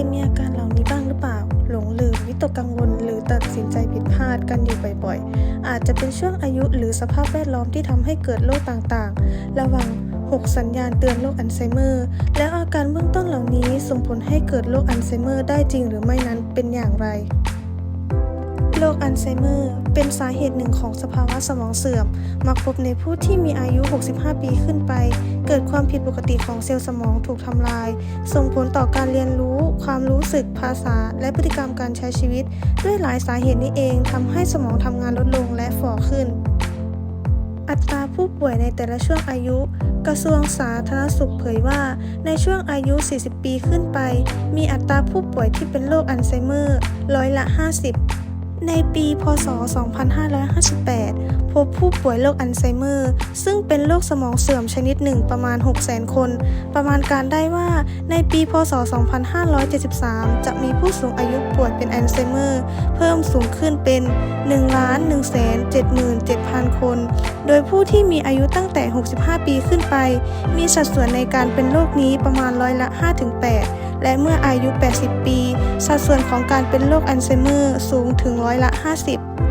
ยมีอาการเหล่านี้บ้างหรือเปล่า หลงลืมวิตกกังวล หรือตัดสินใจผิดพลาดกันอยู่บ่อยๆ อาจจะเป็นช่วงอายุหรือสภาพแวดล้อมที่ทำให้เกิดโรคต่างๆ ระวัง 6 สัญญาณเตือนโรคอัลไซเมอร์ แล้วอาการเบื้องต้นเหล่านี้ส่งผลให้เกิดโรคอัลไซเมอร์ได้จริงหรือไม่นั้นเป็นอย่างไร โรคอัลไซเมอร์ เป็นสาเหตุหนึ่งของสภาวะสมองเสื่อม มักพบในผู้ที่มีอายุ 65 ปีขึ้นไป เกิดความผิดปกติของเซลล์สมองถูกทำลาย ส่งผลต่อการเรียนรู้ ความรู้สึก ภาษา และพฤติกรรมการใช้ชีวิต ด้วยหลายสาเหตุนี้เองทำให้สมองทำงานลดลงและฝ่อขึ้น อัตราผู้ป่วยในแต่ละช่วงอายุกระทรวงสาธารณสุขเผยว่า ในช่วงอายุ 40 ปีขึ้นไป มีอัตราผู้ป่วยที่เป็นโรคอัลไซเมอร์ ร้อยละ 50 ในปีพศ 2558 พบผู้ป่วยโรคอัลไซเมอร์ ซึ่งเป็นโรคสมองเสื่อมชนิดหนึ่งประมาณ 600,000 คน ประมาณการได้ว่าในปีพศ 2573 จะมีผู้สูงอายุป่วยเป็นอัลไซเมอร์ เพิ่มสูงขึ้นเป็น 1,177,000 คน โดยผู้ที่มีอายุตั้งแต่ 65 ปีขึ้นไป มีสัดส่วนในการเป็นโรคนี้ประมาณร้อยละ 5-8 และเมื่ออายุ 80 ปี สัดส่วนของการเป็นโรคอัลไซเมอร์สูงถึงร้อยละ 50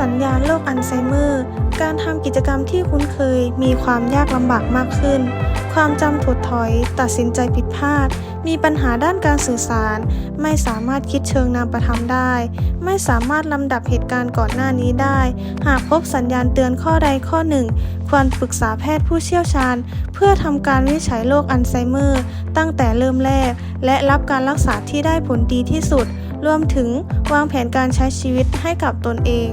สัญญาณโรคอัลไซเมอร์ การทำกิจกรรมที่คุ้นเคย มีความยากลำบากมากขึ้น ความจำถดถอย ตัดสินใจผิดพลาด มีปัญหาด้านการสื่อสาร ไม่สามารถคิดเชิงนามประธรรมได้ ไม่สามารถลำดับเหตุการณ์ก่อนหน้านี้ได้ หากพบสัญญาณเตือนข้อใดข้อหนึ่ง ควรปรึกษาแพทย์ผู้เชี่ยวชาญ เพื่อทำการวินิจฉัยโรคอัลไซเมอร์ ตั้งแต่เริ่มแรก และรับการรักษาที่ได้ผลดีที่สุดรวมถึงวางแผนการใช้ชีวิตให้กับตนเอง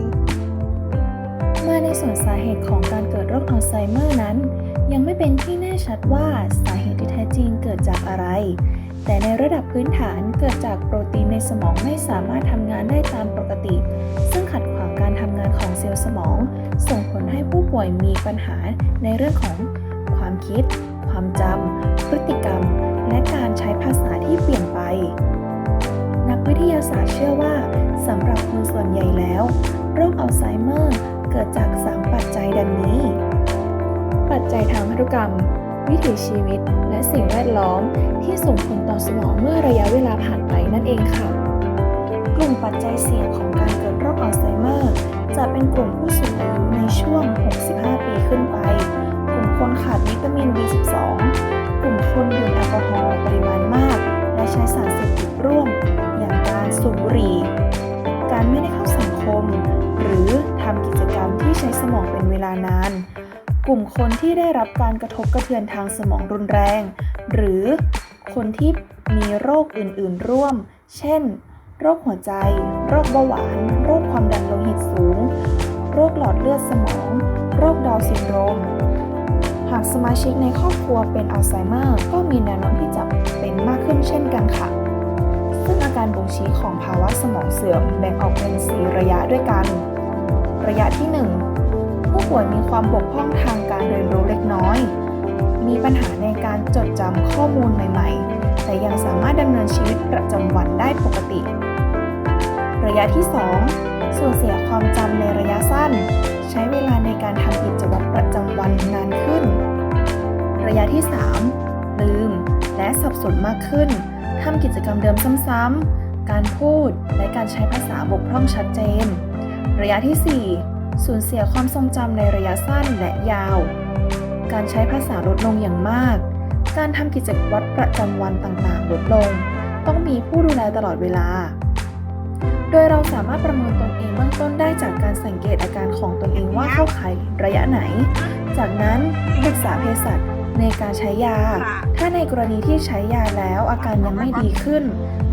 มาในส่วนสาเหตุของการเกิดโรคอัลไซเมอร์นั้น ยังไม่เป็นที่แน่ชัดว่าสาเหตุที่แท้จริงเกิดจากอะไร แต่ในระดับพื้นฐานเกิดจากโปรตีนในสมองไม่สามารถทำงานได้ตามปกติ ซึ่งขัดขวางการทำงานของเซลล์สมอง ส่งผลให้ผู้ป่วยมีปัญหาในเรื่องของความคิด ความจำพฤติกรรม และการใช้ภาษาที่เปลี่ยนไป นักวิทยาศาสตร์เชื่อว่าสำหรับคนส่วนใหญ่แล้ว โรคอัลไซเมอร์ เกิดจาก 3 ปัจจัยดังนี้ ปัจจัยทางพันธุกรรม วิถีชีวิต และสิ่งแวดล้อมที่ส่งผลต่อสมองเมื่อระยะเวลาผ่านไปนั่นเองค่ะ กลุ่มปัจจัยเสี่ยงของการเกิดโรคอัลไซเมอร์จะเป็นกลุ่มผู้สูงอายุในช่วง 65 ปีขึ้นไป กลุ่มคนขาดวิตามิน B12 กลุ่มคนดื่มแอลกอฮอล์ปริมาณมาก และใช้สารเสพติดร่วม ลุ่มคนที่ได้รับการกระทบกระเทือนทางสมองรุนแรง หรือคนที่มีโรคอื่นๆ ร่วม เช่น โรคหัวใจ โรคเบาหวาน โรคความดันโลหิตสูง โรคหลอดเลือดสมอง โรคดาวซินโดรม หากสมาชิกในครอบครัวเป็นอัลไซเมอร์ ก็มีแนวโน้มที่จะเป็นมากขึ้นเช่นกันค่ะ ซึ่งอาการบ่งชี้ของภาวะสมองเสื่อมแบ่งออกเป็น 4 ระยะด้วยกัน ระยะที่ 1 ผู้ป่วยมีความบกพร่องทางการเรียนรู้เล็กน้อย มีปัญหาในการจดจำข้อมูลใหม่ ๆ แต่ยังสามารถดำเนินชีวิตประจำวันได้ปกติ ระยะที่ 2สูญเสียความจำในระยะสั้น ใช้เวลาในการทำกิจวัตรประจำวันนานขึ้น ระยะที่ 3 ลืม และสับสนมากขึ้นทำกิจกรรมเดิมซ้ำๆการพูดและการใช้ภาษาบกพร่องชัดเจน ระยะที่ 4 สูญเสียความทรงจำในระยะสั้นและยาว การใช้ภาษาลดลงอย่างมาก การทำกิจวัตรประจำวันต่างๆ ลดลง ต้องมีผู้ดูแลตลอดเวลา โดยเราสามารถประเมินตนเองเบื้องต้นได้จากการสังเกตอาการของตนเองว่าเข้าข่ายระยะไหน จากนั้นปรึกษาเภสัชในการใช้ยา ถ้าในกรณีที่ใช้ยาแล้วอาการยังไม่ดีขึ้น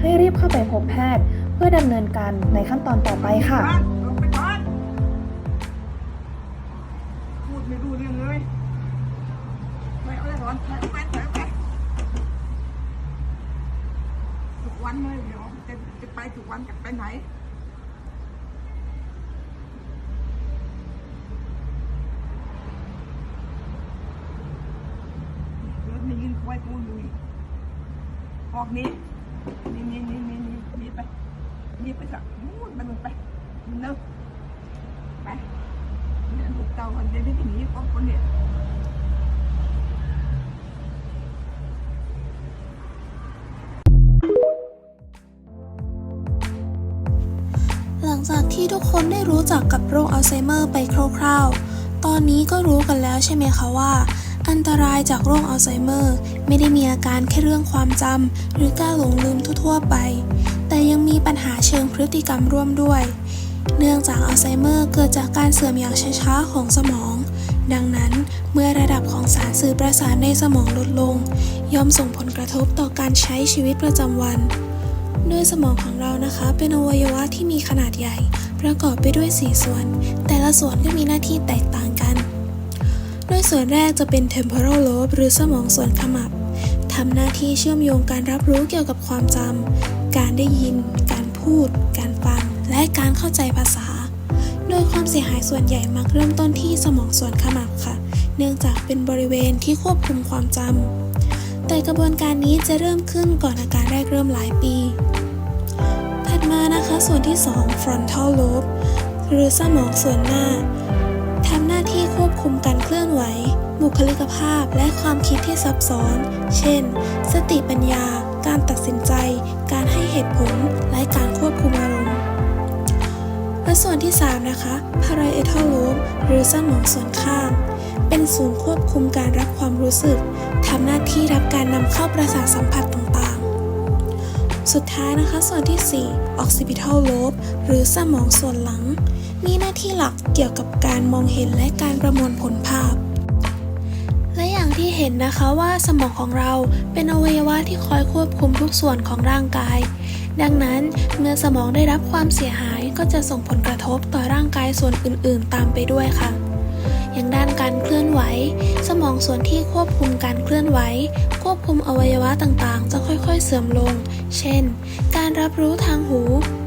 ให้รีบเข้าไปพบแพทย์ เพื่อดำเนินการในขั้นตอนต่อไปค่ะ ออกนี้นี่นี่นี่นี่นี่นี่ไปนี่ไปจากนู่นมันลงไปมันเลิกไปเนี่ยลุกเต่าคนเดียวที่นี้ก็คนเดียวหลังจากที่ทุกคนได้รู้จักกับโรคอัลไซเมอร์ไปคร่าวๆ ตอนนี้ก็รู้กันแล้วใช่ไหมคะว่า อันตรายจากโรคอัลไซเมอร์ ไม่ได้มีอาการแค่เรื่องความจำหรือการหลงลืมทั่วๆไป แต่ยังมีปัญหาเชิงพฤติกรรมร่วมด้วย เนื่องจากอัลไซเมอร์เกิดจากการเสื่อมอย่างช้าๆของสมอง ดังนั้นเมื่อระดับของสารสื่อประสาทในสมองลดลง ย่อมส่งผลกระทบต่อการใช้ชีวิตประจำวันโดยสมองของเรานะคะเป็นอวัยวะที่มีขนาดใหญ่ ประกอบไปด้วย 4 ส่วน แต่ละส่วนก็มีหน้าที่แตกต่างกัน ดยส่วนแรกจะเป็น temporal lobe หรือสมองส่วนขมับทำหน้าที่เชื่อมโยงการรับรู้เกี่ยวกับความจำ การได้ยิน การพูด การฟัง และการเข้าใจภาษา โดยความเสียหายส่วนใหญ่มักเริ่มต้นที่สมองส่วนขมับค่ะ เนื่องจากเป็นบริเวณที่ควบคุมความจำ แต่กระบวนการนี้จะเริ่มขึ้นก่อนอาการแรกเริ่มหลายปี ถัดมานะคะส่วนที่ 2 frontal lobe หรือสมองส่วนหน้าทำหน้าที่ควบ คุมการเคลื่อนไหว บุคลิกภาพและความคิดที่ซับซ้อน เช่น สติปัญญา การตัดสินใจ การให้เหตุผล และการควบคุมอารมณ์และส่วนที่ 3 นะคะ parietal lobe หรือสมองส่วนข้าง เป็นศูนย์ควบคุมการรับความรู้สึก ทำหน้าที่รับการนำเข้าประสาทสัมผัสต่างๆ สุดท้ายนะคะ ส่วนที่ 4 occipital lobe หรือสมองส่วนหลัง มีหน้าที่หลักเกี่ยวกับการมองเห็นและการประมวลผลภาพ และอย่างที่เห็นนะคะว่าสมองของเราเป็นอวัยวะที่คอยควบคุมทุกส่วนของร่างกาย ดังนั้นเมื่อสมองได้รับความเสียหายก็จะส่งผลกระทบต่อร่างกายส่วนอื่น ๆ ตามไปด้วยค่ะ อย่างด้านการเคลื่อนไหว สมองส่วนที่ควบคุมการเคลื่อนไหว ควบคุมอวัยวะต่างๆ จะค่อยๆ เสื่อมลง เช่น การรับรู้ทางหู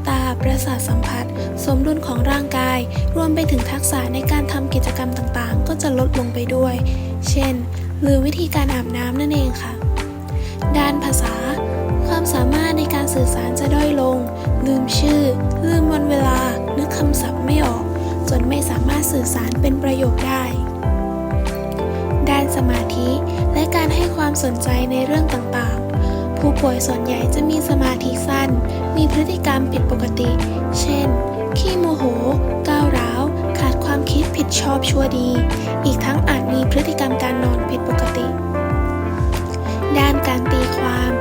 ตา ประสาทสัมผัส สมดุลของร่างกาย รวมไปถึงทักษะในการทำกิจกรรมต่างๆ ก็จะลดลงไปด้วย เช่น หรือวิธีการอาบน้ำนั่นเองค่ะ ด้านภาษา ความสามารถในการสื่อสารจะด้อยลง ลืมชื่อ ลืมวันเวลา นึกคำศัพท์ไม่ออก จนไม่สามารถสื่อสารเป็นประโยคได้ด้านสมาธิ และการให้ความสนใจในเรื่องต่างๆ ผู้ป่วยส่วนใหญ่จะมีสมาธิสั้น มีพฤติกรรมผิดปกติ เช่น ขี้โมโห ก้าวร้าว ขาดความคิดผิดชอบชั่วดี อีกทั้งอาจมีพฤติกรรมการนอนผิดปกติ ด้านการตีความ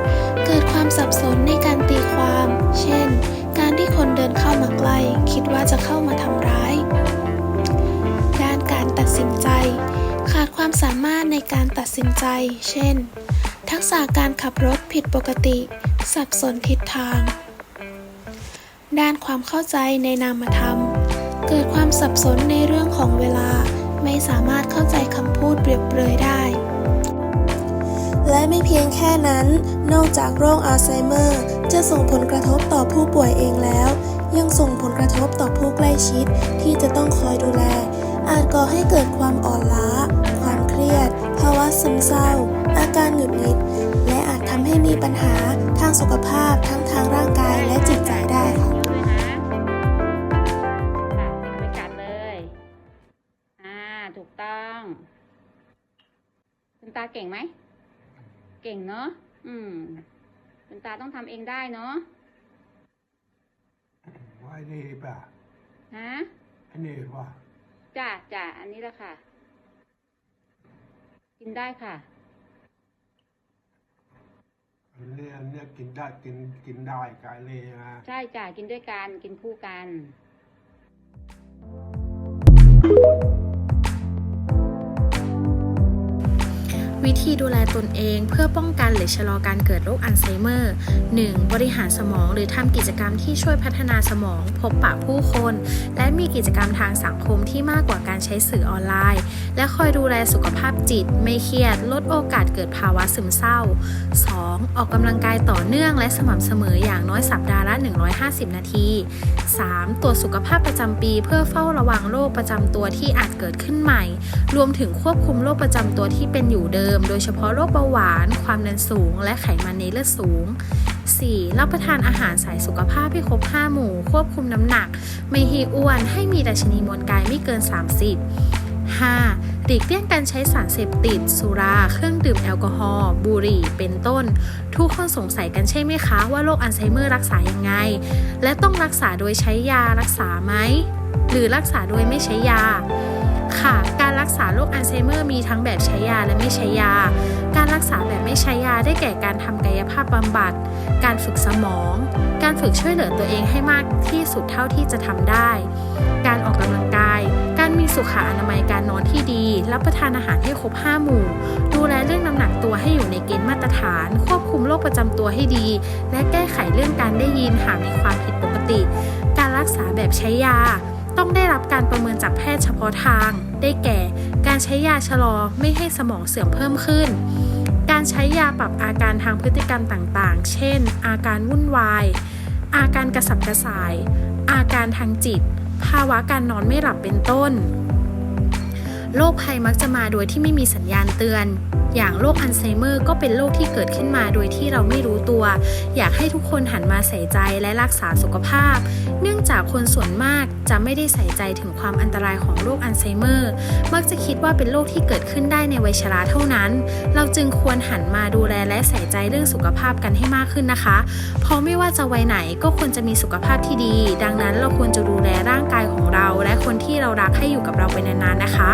เกิดความสับสนในการตีความ เช่น การที่คนเดินเข้ามาใกล้ คิดว่าจะเข้ามาทำร้าย ด้านการตัดสินใจ ขาดความสามารถในการตัดสินใจ เช่น ทักษะการขับรถผิดปกติ สับสนทิศทาง ด้านความเข้าใจในนามธรรม เกิดความสับสนในเรื่องของเวลาไม่สามารถเข้าใจคำพูดเปรียบเปรยได้ และไม่เพียงแค่นั้น นอกจากโรคอัลไซเมอร์ จะส่งผลกระทบต่อผู้ป่วยเองแล้ว ยังส่งผลกระทบต่อผู้ใกล้ชิดที่จะต้องคอยดูแล อาจก่อให้เกิดความอ่อนล้า ความเครียดาวะซึมเศร้า อาการหงุดหงิด และอาจทำให้มีปัญหาทางสุขภาพทั้งทางร่างกายและจิตใจได้ค่ะด้วยนะค่ะเอาไปกัดเลย อ่า ถูกต้อง คุณตาเก่งไหม เก่งเนาะ อืม คุณตาต้องทำเองได้เนาะว่าไอ้นี่ป่ะฮะไอ้นี่ว่าจ้ะจ้ะอันนี้แหละค่ะ กินได้ค่ะ อันนี้อันเนี้ยกินได้กินกินได้กายเลยนะ ใช่จ้ะกินด้วยกัน กินคู่กัน วิธีดูแลตนเอง เพื่อป้องกันหรือชะลอการเกิดโรคอัลไซเมอร์ 1. บริหารสมองหรือทำกิจกรรมที่ช่วยพัฒนาสมอง พบปะผู้คน และมีกิจกรรมทางสังคมที่มากกว่าการใช้สื่อออนไลน์ และคอยดูแลสุขภาพจิต ไม่เครียด ลดโอกาสเกิดภาวะซึมเศร้า 2. ออกกำลังกายต่อเนื่องและสม่ำเสมออย่างน้อยสัปดาห์ละ 150 นาที 3. ตรวจสุขภาพประจำปี เพื่อเฝ้าระวังโรคประจำตัวที่อาจเกิดขึ้นใหม่ รวมถึงควบคุมโรคประจำตัวที่เป็นอยู่เดิมมโดยเฉพาะโรคเบาหวาน ความดันสูง และไขมันในเลือดสูง 4. รับประทานอาหารสายสุขภาพให้ครบ 5 หมู่ ควบคุมน้ำหนัก ไม่ให้อ้วน ให้มีดัชนีมวลกายไม่เกิน 30 5. หลีกเลี่ยงการใช้สารเสพติด สุรา เครื่องดื่มแอลกอฮอล์ บุหรี่ เป็นต้น ทุกคนสงสัยกันใช่ไหมคะ ว่าโรคอัลไซเมอร์รักษายังไง และต้องรักษาโดยใช้ยารักษาไหม หรือรักษาโดยไม่ใช้ยา ค่ะ การรักษาโรคอัลไซเมอร์มีทั้งแบบใช้ยาและไม่ใช้ยา การรักษาแบบไม่ใช้ยาได้แก่การทำกายภาพบำบัด การฝึกสมอง การฝึกช่วยเหลือตัวเองให้มากที่สุดเท่าที่จะทำได้ การออกกำลังกาย การมีสุขอนามัยการนอนที่ดี รับประทานอาหารให้ครบ 5 หมู่ ดูแลเรื่องน้ำหนักตัวให้อยู่ในเกณฑ์มาตรฐาน ควบคุมโรคประจำตัวให้ดี และแก้ไขเรื่องการได้ยินหากมีความผิดปกติ การรักษาแบบใช้ยา ต้องได้รับการประเมินจากแพทย์เฉพาะทาง ได้แก่ การใช้ยาชะลอไม่ให้สมองเสื่อมเพิ่มขึ้น การใช้ยาปรับอาการทางพฤติกรรมต่างๆ เช่น อาการวุ่นวาย อาการกระสับกระส่าย อาการทางจิต ภาวะการนอนไม่หลับเป็นต้น โรคภัยมักจะมาโดยที่ไม่มีสัญญาณเตือน อย่างโรคอัลไซเมอร์ก็เป็นโรคที่เกิดขึ้นมาโดยที่เราไม่รู้ตัว อยากให้ทุกคนหันมาใส่ใจและรักษาสุขภาพ เนื่องจากคนส่วนมากจะไม่ได้ใส่ใจถึงความอันตรายของโรคอัลไซเมอร์ มักจะคิดว่าเป็นโรคที่เกิดขึ้นได้ในวัยชราเท่านั้น เราจึงควรหันมาดูแลและใส่ใจเรื่องสุขภาพกันให้มากขึ้นนะคะ เพราะไม่ว่าจะวัยไหนก็ควรจะมีสุขภาพที่ดี ดังนั้นเราควรจะดูแลร่างกายของเรา และคนที่เรารักให้อยู่กับเราไปนานๆนะคะ